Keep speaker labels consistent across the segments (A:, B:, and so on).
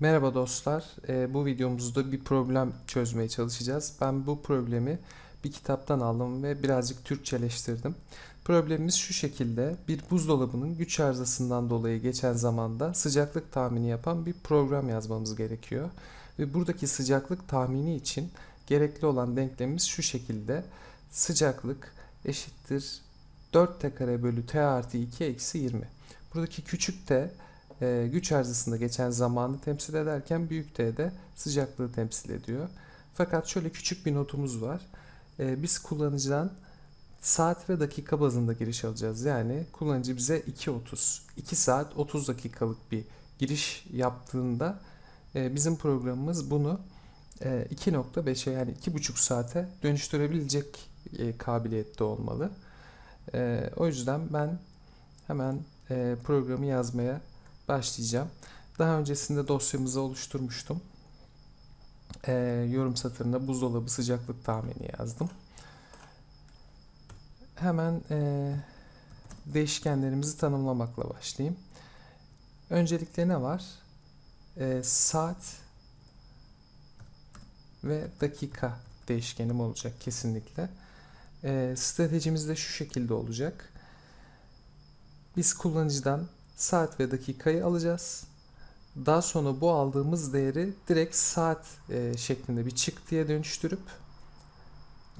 A: Merhaba dostlar. Ee, bu videomuzda bir problem çözmeye çalışacağız. Ben bu problemi bir kitaptan aldım ve birazcık Türkçeleştirdim. Problemimiz şu şekilde. Bir buzdolabının güç arızasından dolayı geçen zamanda sıcaklık tahmini yapan bir program yazmamız gerekiyor. Ve buradaki sıcaklık tahmini için gerekli olan denklemimiz şu şekilde. Sıcaklık eşittir 4t kare bölü t artı 2 eksi 20. Buradaki küçük t e, güç arızasında geçen zamanı temsil ederken büyük T de sıcaklığı temsil ediyor. Fakat şöyle küçük bir notumuz var. E, biz kullanıcıdan saat ve dakika bazında giriş alacağız. Yani kullanıcı bize 2.30, 2 saat 30 dakikalık bir giriş yaptığında e, bizim programımız bunu e, 2.5'e yani 2.5 saate dönüştürebilecek e, kabiliyette olmalı. E, o yüzden ben hemen e, programı yazmaya başlayacağım. Daha öncesinde dosyamızı oluşturmuştum. Ee, yorum satırına buzdolabı sıcaklık tahmini yazdım. Hemen e, değişkenlerimizi tanımlamakla başlayayım. Öncelikle ne var? E, saat ve dakika değişkenim olacak kesinlikle. E, stratejimiz de şu şekilde olacak. Biz kullanıcıdan saat ve dakikayı alacağız. Daha sonra bu aldığımız değeri direkt saat e, şeklinde bir çıktıya dönüştürüp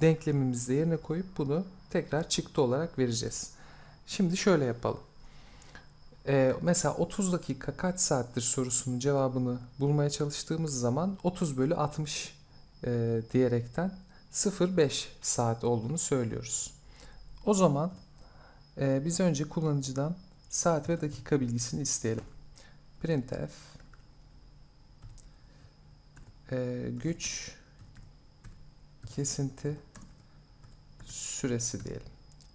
A: denklemimizde yerine koyup bunu tekrar çıktı olarak vereceğiz. Şimdi şöyle yapalım. E, mesela 30 dakika kaç saattir sorusunun cevabını bulmaya çalıştığımız zaman 30 bölü 60 e, diyerekten 0,5 saat olduğunu söylüyoruz. O zaman e, biz önce kullanıcıdan saat ve dakika bilgisini isteyelim. Printf e, güç kesinti süresi diyelim.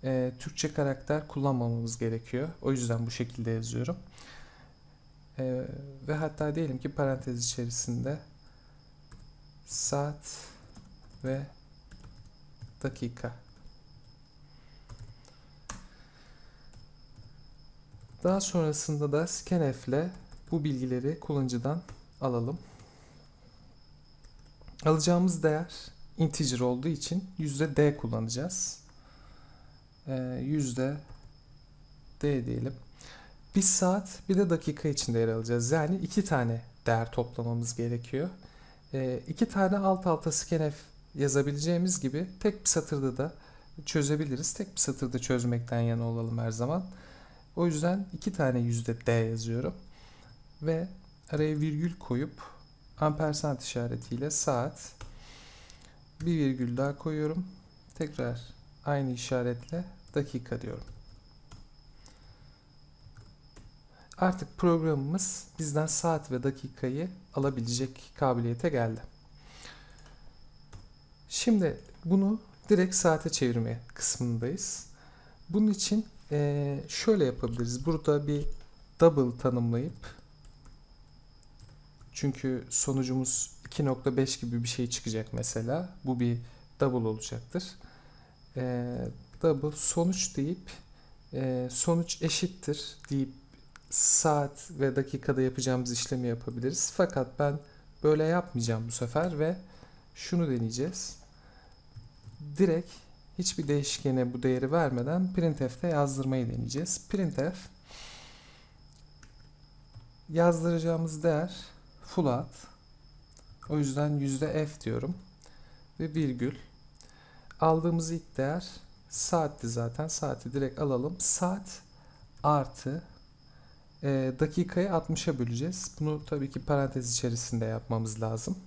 A: E, Türkçe karakter kullanmamamız gerekiyor. O yüzden bu şekilde yazıyorum. E, ve hatta diyelim ki parantez içerisinde saat ve dakika Daha sonrasında da scanf ile bu bilgileri kullanıcıdan alalım. Alacağımız değer integer olduğu için %d kullanacağız. Ee, yüzde %d diyelim. Bir saat bir de dakika için değer alacağız. Yani iki tane değer toplamamız gerekiyor. Ee, iki tane alt alta scanf yazabileceğimiz gibi tek bir satırda da çözebiliriz. Tek bir satırda çözmekten yana olalım her zaman. O yüzden iki tane yüzde D yazıyorum. Ve araya virgül koyup ampersand işaretiyle saat bir virgül daha koyuyorum. Tekrar aynı işaretle dakika diyorum. Artık programımız bizden saat ve dakikayı alabilecek kabiliyete geldi. Şimdi bunu direkt saate çevirme kısmındayız. Bunun için ee, şöyle yapabiliriz. Burada bir double tanımlayıp çünkü sonucumuz 2.5 gibi bir şey çıkacak mesela. Bu bir double olacaktır. Ee, double sonuç deyip e, sonuç eşittir deyip saat ve dakikada yapacağımız işlemi yapabiliriz. Fakat ben böyle yapmayacağım bu sefer ve şunu deneyeceğiz. Direkt hiçbir değişkene bu değeri vermeden printf'te yazdırmayı deneyeceğiz. Printf yazdıracağımız değer float. O yüzden yüzde %f diyorum. Ve virgül. Aldığımız ilk değer saatti zaten. Saati direkt alalım. Saat artı e, dakikayı 60'a böleceğiz. Bunu tabii ki parantez içerisinde yapmamız lazım.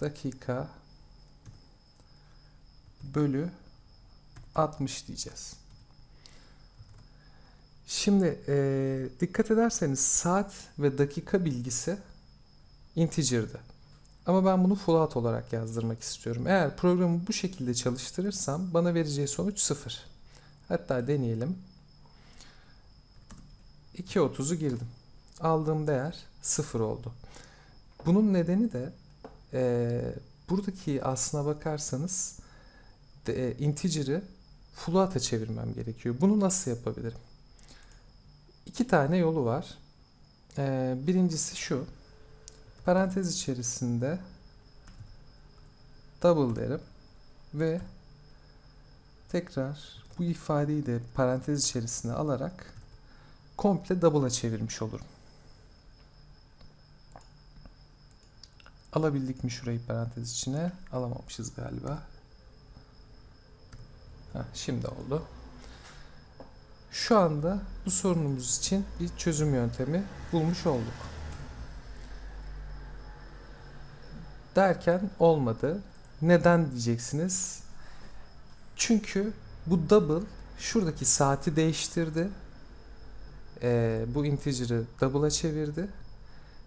A: Dakika bölü 60 diyeceğiz. Şimdi e, dikkat ederseniz saat ve dakika bilgisi integer'dı. Ama ben bunu float olarak yazdırmak istiyorum. Eğer programı bu şekilde çalıştırırsam bana vereceği sonuç 0. Hatta deneyelim. 2.30'u girdim. Aldığım değer 0 oldu. Bunun nedeni de e, buradaki aslına bakarsanız e, integer'ı float'a çevirmem gerekiyor. Bunu nasıl yapabilirim? İki tane yolu var. Ee, birincisi şu. Parantez içerisinde double derim ve tekrar bu ifadeyi de parantez içerisine alarak komple double'a çevirmiş olurum. Alabildik mi şurayı parantez içine? Alamamışız galiba. Şimdi oldu. Şu anda bu sorunumuz için bir çözüm yöntemi bulmuş olduk. Derken olmadı. Neden diyeceksiniz? Çünkü bu double şuradaki saati değiştirdi. Ee, bu integer'ı double'a çevirdi.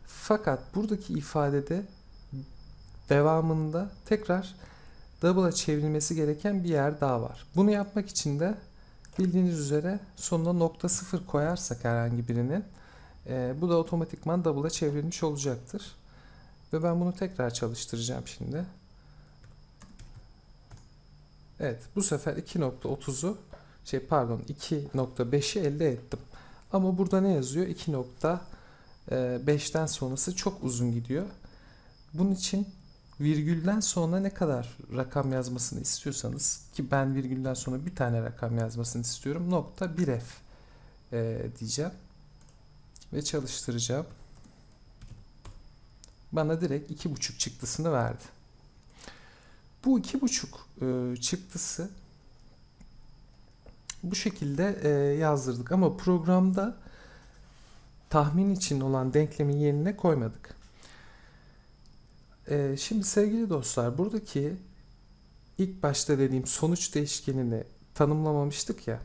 A: Fakat buradaki ifadede devamında tekrar double'a çevrilmesi gereken bir yer daha var. Bunu yapmak için de bildiğiniz üzere sonuna nokta sıfır koyarsak herhangi birinin e, bu da otomatikman double'a çevrilmiş olacaktır. Ve ben bunu tekrar çalıştıracağım şimdi. Evet bu sefer 2.30'u şey pardon 2.5'i elde ettim. Ama burada ne yazıyor? 2.5'ten sonrası çok uzun gidiyor. Bunun için virgülden sonra ne kadar rakam yazmasını istiyorsanız ki ben virgülden sonra bir tane rakam yazmasını istiyorum. Nokta 1f e, diyeceğim ve çalıştıracağım. Bana direkt 2.5 çıktısını verdi. Bu 2.5 e, çıktısı bu şekilde e, yazdırdık ama programda tahmin için olan denklemin yerine koymadık. E, şimdi sevgili dostlar buradaki ilk başta dediğim sonuç değişkenini tanımlamamıştık ya.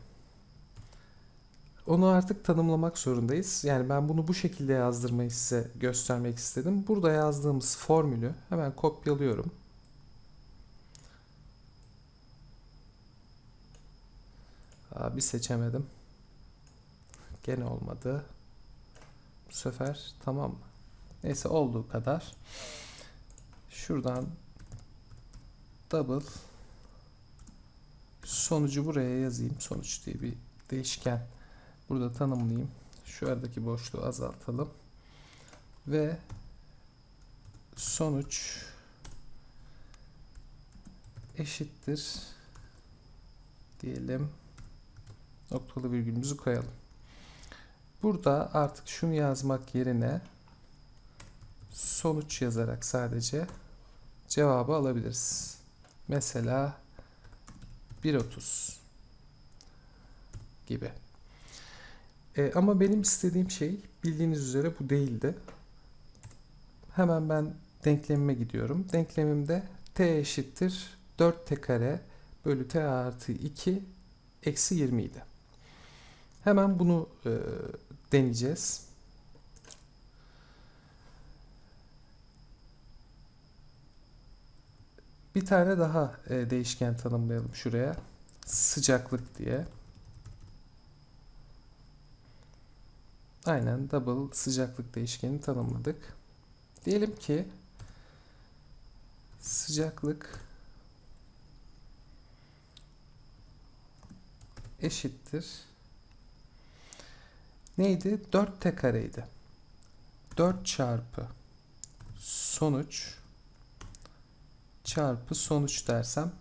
A: Onu artık tanımlamak zorundayız. Yani ben bunu bu şekilde yazdırmayı size göstermek istedim. Burada yazdığımız formülü hemen kopyalıyorum. Aa, bir seçemedim. Gene olmadı. Bu sefer tamam mı? Neyse olduğu kadar. Şuradan double sonucu buraya yazayım. Sonuç diye bir değişken burada tanımlayayım. Şu aradaki boşluğu azaltalım. Ve sonuç eşittir diyelim. Noktalı virgülümüzü koyalım. Burada artık şunu yazmak yerine sonuç yazarak sadece cevabı alabiliriz. Mesela 1.30 gibi. E, ama benim istediğim şey bildiğiniz üzere bu değildi. Hemen ben denklemime gidiyorum. Denklemimde t eşittir 4t kare bölü t artı 2 eksi 20 idi. Hemen bunu e, deneyeceğiz. Bir tane daha e, değişken tanımlayalım şuraya. Sıcaklık diye. Aynen double sıcaklık değişkeni tanımladık. Diyelim ki sıcaklık eşittir. Neydi? 4t kareydi. 4 çarpı sonuç çarpı sonuç dersem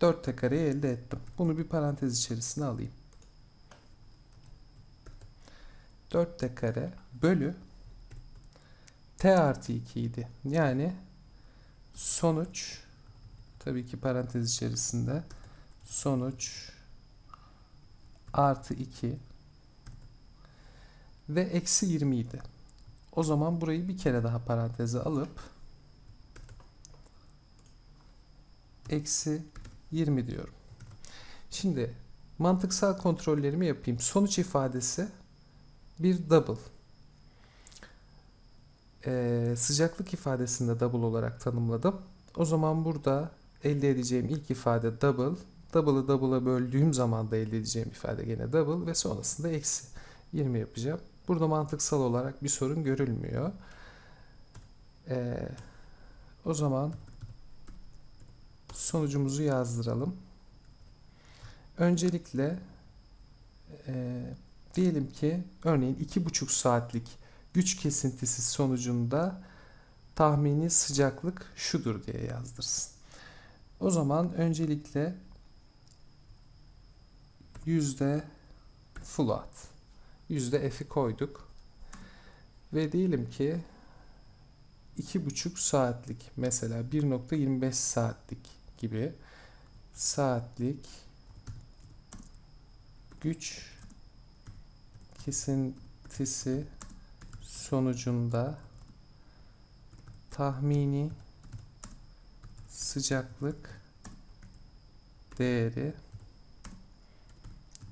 A: 4t kareyi elde ettim. Bunu bir parantez içerisine alayım. 4t kare bölü t artı 2 idi. Yani sonuç tabii ki parantez içerisinde sonuç artı 2 ve eksi 20 idi. O zaman burayı bir kere daha paranteze alıp eksi 20 diyorum. Şimdi mantıksal kontrollerimi yapayım. Sonuç ifadesi bir double. Ee, sıcaklık ifadesini de double olarak tanımladım. O zaman burada elde edeceğim ilk ifade double. Double'ı double'a böldüğüm zaman da elde edeceğim ifade gene double ve sonrasında eksi 20 yapacağım. Burada mantıksal olarak bir sorun görülmüyor. Ee, o zaman sonucumuzu yazdıralım. Öncelikle e, diyelim ki örneğin iki buçuk saatlik güç kesintisi sonucunda tahmini sıcaklık şudur diye yazdırsın. O zaman öncelikle yüzde float yüzde f'i koyduk ve diyelim ki iki buçuk saatlik mesela 1.25 saatlik gibi saatlik güç kesintisi sonucunda tahmini sıcaklık değeri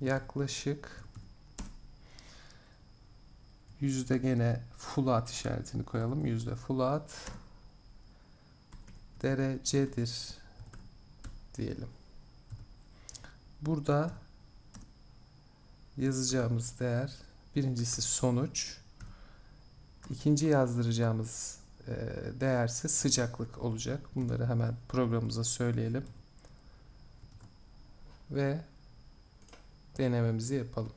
A: yaklaşık yüzde gene fulat işaretini koyalım. Yüzde fulat derecedir diyelim. Burada yazacağımız değer birincisi sonuç. ikinci yazdıracağımız e, değerse sıcaklık olacak. Bunları hemen programımıza söyleyelim. Ve denememizi yapalım.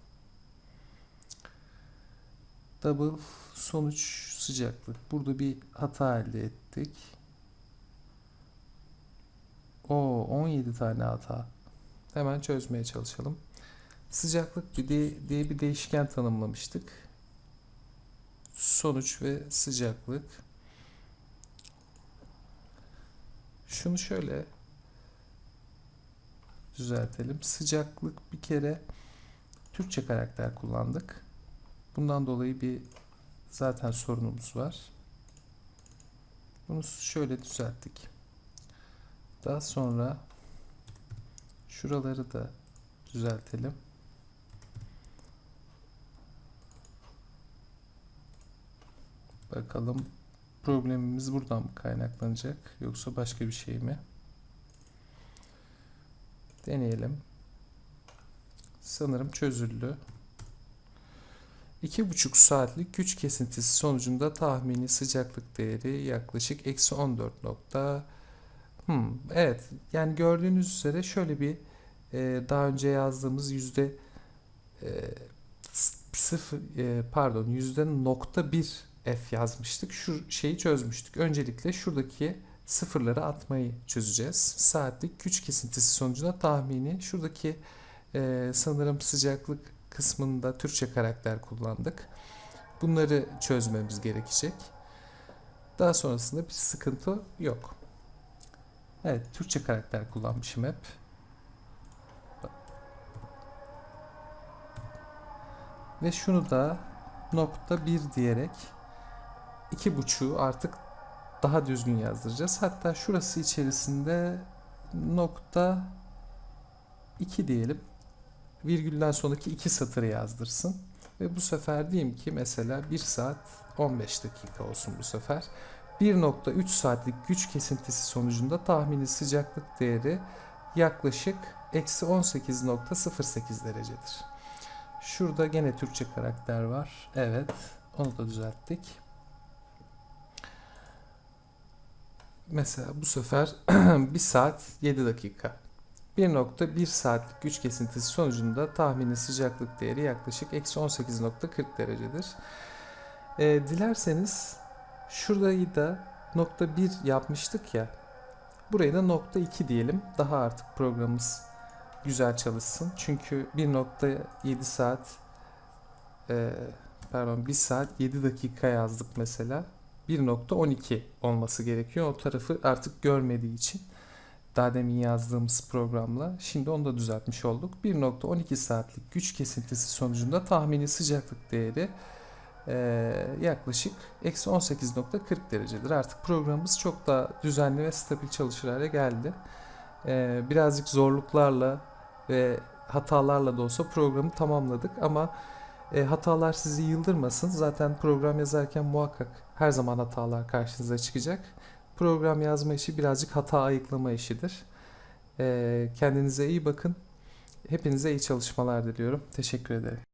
A: Double sonuç sıcaklık. Burada bir hata elde ettik. O 17 tane hata. Hemen çözmeye çalışalım. Sıcaklık de, diye bir değişken tanımlamıştık. Sonuç ve sıcaklık. Şunu şöyle düzeltelim. Sıcaklık bir kere Türkçe karakter kullandık. Bundan dolayı bir zaten sorunumuz var. Bunu şöyle düzelttik. Daha sonra şuraları da düzeltelim. Bakalım problemimiz buradan mı kaynaklanacak yoksa başka bir şey mi? Deneyelim. Sanırım çözüldü. 2,5 saatlik güç kesintisi sonucunda tahmini sıcaklık değeri yaklaşık eksi 14 nokta. Hmm, evet yani gördüğünüz üzere şöyle bir e, daha önce yazdığımız yüzde e, sıfır e, pardon yüzde nokta bir f yazmıştık. Şu şeyi çözmüştük. Öncelikle şuradaki sıfırları atmayı çözeceğiz. Saatlik güç kesintisi sonucunda tahmini şuradaki e, sanırım sıcaklık kısmında Türkçe karakter kullandık. Bunları çözmemiz gerekecek. Daha sonrasında bir sıkıntı yok. Evet, Türkçe karakter kullanmışım hep. Ve şunu da nokta bir diyerek iki buçuğu artık daha düzgün yazdıracağız. Hatta şurası içerisinde nokta 2 diyelim. Virgülden sonraki iki satırı yazdırsın. Ve bu sefer diyeyim ki mesela 1 saat 15 dakika olsun bu sefer. 1.3 saatlik güç kesintisi sonucunda tahmini sıcaklık değeri yaklaşık eksi 18.08 derecedir. Şurada gene Türkçe karakter var. Evet onu da düzelttik. Mesela bu sefer 1 saat 7 dakika. 1.1 saatlik güç kesintisi sonucunda tahmini sıcaklık değeri yaklaşık eksi 18.40 derecedir. E, dilerseniz şurayı da nokta 1 yapmıştık ya. Burayı da nokta 2 diyelim. Daha artık programımız güzel çalışsın. Çünkü 1.7 saat e, pardon 1 saat 7 dakika yazdık mesela. 1.12 olması gerekiyor. O tarafı artık görmediği için daha demin yazdığımız programla şimdi onu da düzeltmiş olduk. 1.12 saatlik güç kesintisi sonucunda tahmini sıcaklık değeri e, yaklaşık eksi 18.40 derecedir. Artık programımız çok daha düzenli ve stabil çalışır hale geldi. E, birazcık zorluklarla ve hatalarla da olsa programı tamamladık ama e, hatalar sizi yıldırmasın. Zaten program yazarken muhakkak her zaman hatalar karşınıza çıkacak. Program yazma işi birazcık hata ayıklama işidir. E, kendinize iyi bakın. Hepinize iyi çalışmalar diliyorum. Teşekkür ederim.